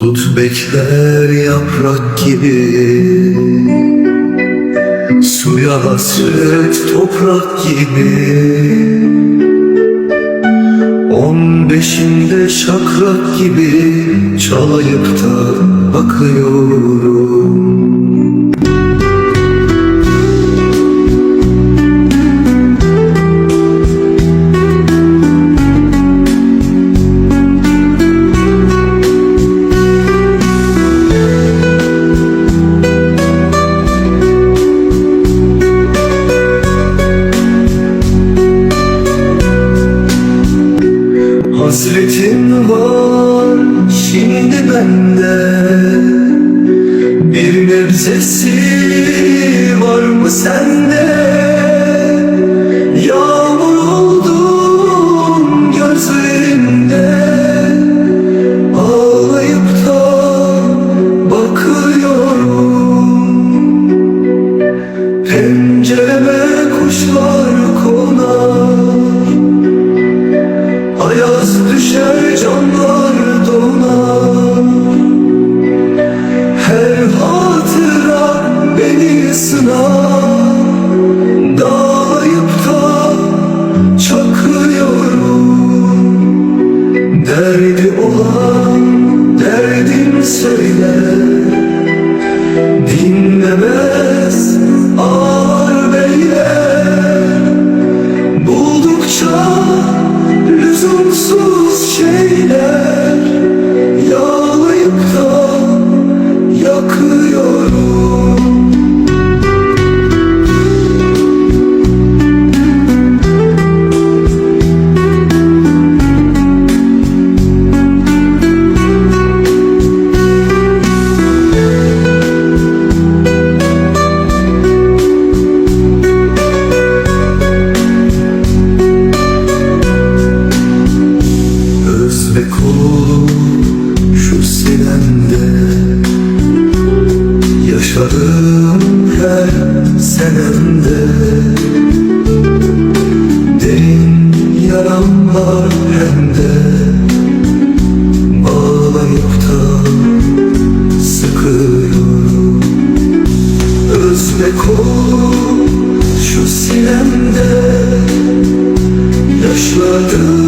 Tut bekler yaprak gibi. Suya hasret toprak gibi. On beşinde şakrak gibi Çalayıp da bakıyorum Hasretin var şimdi bende. Bir nebzesi var mı sende? Yağmur oldum gözlerinde Ağlayıp da bakıyorum. Pencereme kuşlar konar. Ayaz düşer canlar donar Her hatıra beni sınar Dağlayıp da çakıyorum. Derdi olan derdin söyler shade Yaşarım her senemde. Derin yaram var hem de Bağlayıp da sıkıyorum. Özbek olup şu sinemde. Yaşlarım